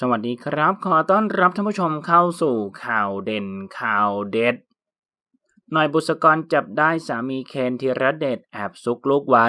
สวัสดีครับ ขอต้อนรับท่านผู้ชมเข้าสู่ข่าวเด่นข่าวเด็ดหน่อยบุษกรจับได้สามีเคนธีรเดชแอบซุกลูกไว้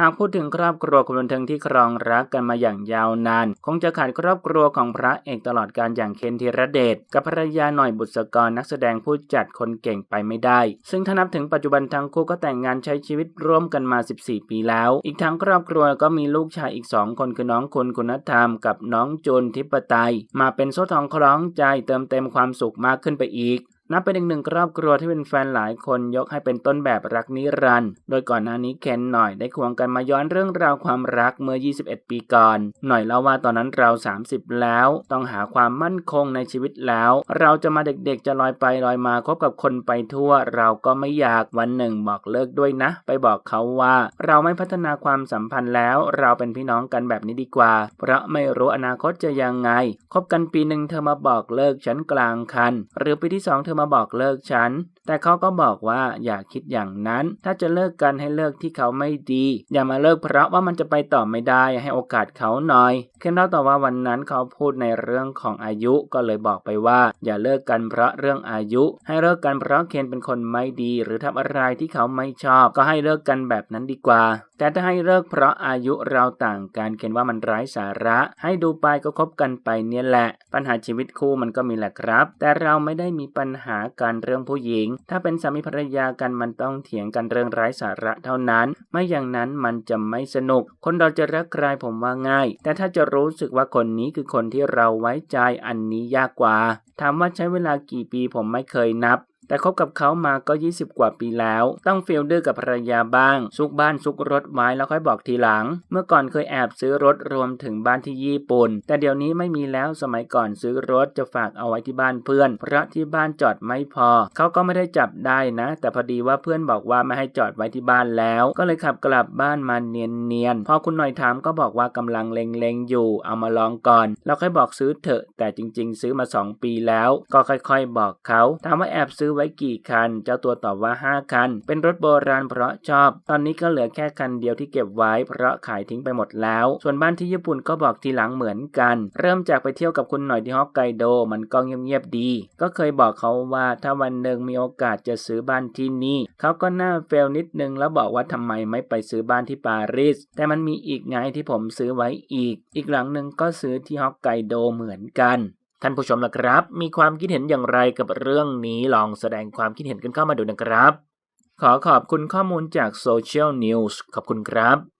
หากพูดถึงครอบครัวคนบันเทิงที่ครองรักกันมาอย่างยาวนาน คงจะขาดครอบครัวของพระเอกตลอดการอย่างเคนธีรเดชกับภรรยาหน่อยบุษกรนักแสดงผู้จัดคนเก่งไปไม่ได้ ซึ่งถ้านับถึงปัจจุบันทั้งคู่ก็แต่งงานใช้ชีวิตร่วมกันมา 14 ปีแล้ว อีกทั้งครอบครัวก็มีลูกชายอีก2คนคือน้องคุณคุณธรรม กับน้องจุนทิปไตยมาเป็นโซ่ทองคล้องใจเติมเต็มความสุขมากขึ้นไปอีก นับเป็นอีกหนึ่งครอบครัวที่เป็นแฟนหลายคนยกให้เป็นต้นแบบรักนิรันด์ โดยก่อนหน้านี้เคนหน่อยได้ควงกันมาย้อนเรื่องราวความรักเมื่อ 21 ปีก่อน หน่อยเล่าว่าตอนนั้นเรา 30 แล้ว ต้องหาความมั่นคงในชีวิตแล้ว เราจะมาเด็กๆจะลอยไปลอยมาคบกับคนไปทั่ว เราก็ไม่อยากวันหนึ่งบอกเลิกด้วยนะ ไปบอกเขาว่า เราไม่พัฒนาความสัมพันธ์แล้ว เราเป็นพี่น้องกันแบบนี้ดีกว่า เพราะไม่รู้อนาคตจะยังไงคบกันปีหนึ่งเธอมาบอกเลิกฉันกลางคัน หรือปีที่สองเธอมาบอกเลิกฉัน แต่เขาก็บอกว่าอย่าคิดอย่างนั้น ถ้าจะเลิกกันให้เลิกที่เขาไม่ดี อย่ามาเลิกเพราะว่ามันจะไปต่อไม่ได้ให้โอกาสเขาหน่อยเคนเล่าต่อว่าวันนั้นเขาพูดในเรื่องของอายุก็เลยบอกไปว่า อย่าเลิกกันเพราะเรื่องอายุ ให้เลิกกันเพราะเคนเป็นคนไม่ดี หรือทำอะไรที่เขาไม่ชอบ ก็ให้เลิกกันแบบนั้นดีกว่า แต่ถ้าให้เลิกเพราะอายุเราต่างกันเคนว่ามันไร้สาระ ให้ดูไปก็คบกันไปเนี่ยแหละ ปัญหาชีวิตคู่มันก็มีแหละครับ แต่เราไม่ได้มีปัญหาหากันเรื่องผู้หญิง ถ้าเป็นสามีภรรยากันมันต้องเถียงกันเรื่องไร้สาระเท่านั้น ไม่อย่างนั้นมันจะไม่สนุก คนเราจะรักใครผมว่าง่าย แต่ถ้าจะรู้สึกว่าคนนี้คือคนที่เราไว้ใจอันนี้ยากกว่า ถามว่าใช้เวลากี่ปีผมไม่เคยนับ แต่คบกับเขามาก็ 20 กว่าปีแล้ว ต้องฟีลดื้อกับภรรยาบ้าง ซุกบ้านซุกรถไว้แล้วค่อยบอกทีหลัง เมื่อก่อนเคยแอบซื้อรถรวมถึงบ้านที่ญี่ปุ่น แต่เดี๋ยวนี้ไม่มีแล้วสมัยก่อนซื้อรถจะฝากเอาไว้ที่บ้านเพื่อน เพราะที่บ้านจอดไม่พอ เขาก็ไม่ได้จับได้นะ แต่พอดีว่าเพื่อนบอกว่าไม่ให้จอดไว้ที่บ้านแล้ว ก็เลยขับกลับบ้านมาเนียนๆพอคุณหน่อยถามก็บอกว่ากำลังเล็งๆอยู่ เอามาลองก่อนแล้วค่อยบอกซื้อเถอะ แต่จริง ๆ ซื้อมา 2 ปีแล้ว ก็ค่อย ๆ บอกเขาถามว่าแอบซื้อไว้กี่คัน เจ้าตัวตอบว่า 5 คัน เป็นรถโบราณเพราะชอบ ตอนนี้ก็เหลือแค่คันเดียวที่เก็บไว้ เพราะขายทิ้งไปหมดแล้ว ส่วนบ้านที่ญี่ปุ่นก็บอกทีหลังเหมือนกัน เริ่มจากไปเที่ยวกับคุณหน่อยที่ฮอกไกโด มันก็เงียบๆดี ก็เคยบอกเขาว่าถ้าวันหนึ่งมีโอกาสจะซื้อบ้านที่นี่ เขาก็น้าเฟลนิดนึงแล้วบอกว่าทำไมไม่ไปซื้อบ้านที่ปารีส แต่มันมีอีกไงที่ผมซื้อไว้อีก อีกหลังหนึ่งก็ซื้อที่ฮอกไกโดเหมือนกัน ท่านผู้ชมนะครับ มีความคิดเห็นอย่างไรกับเรื่องนี้ลองแสดงความคิดเห็นกันเข้ามาดูนะครับ ขอขอบคุณข้อมูลจาก Social News ขอบคุณครับ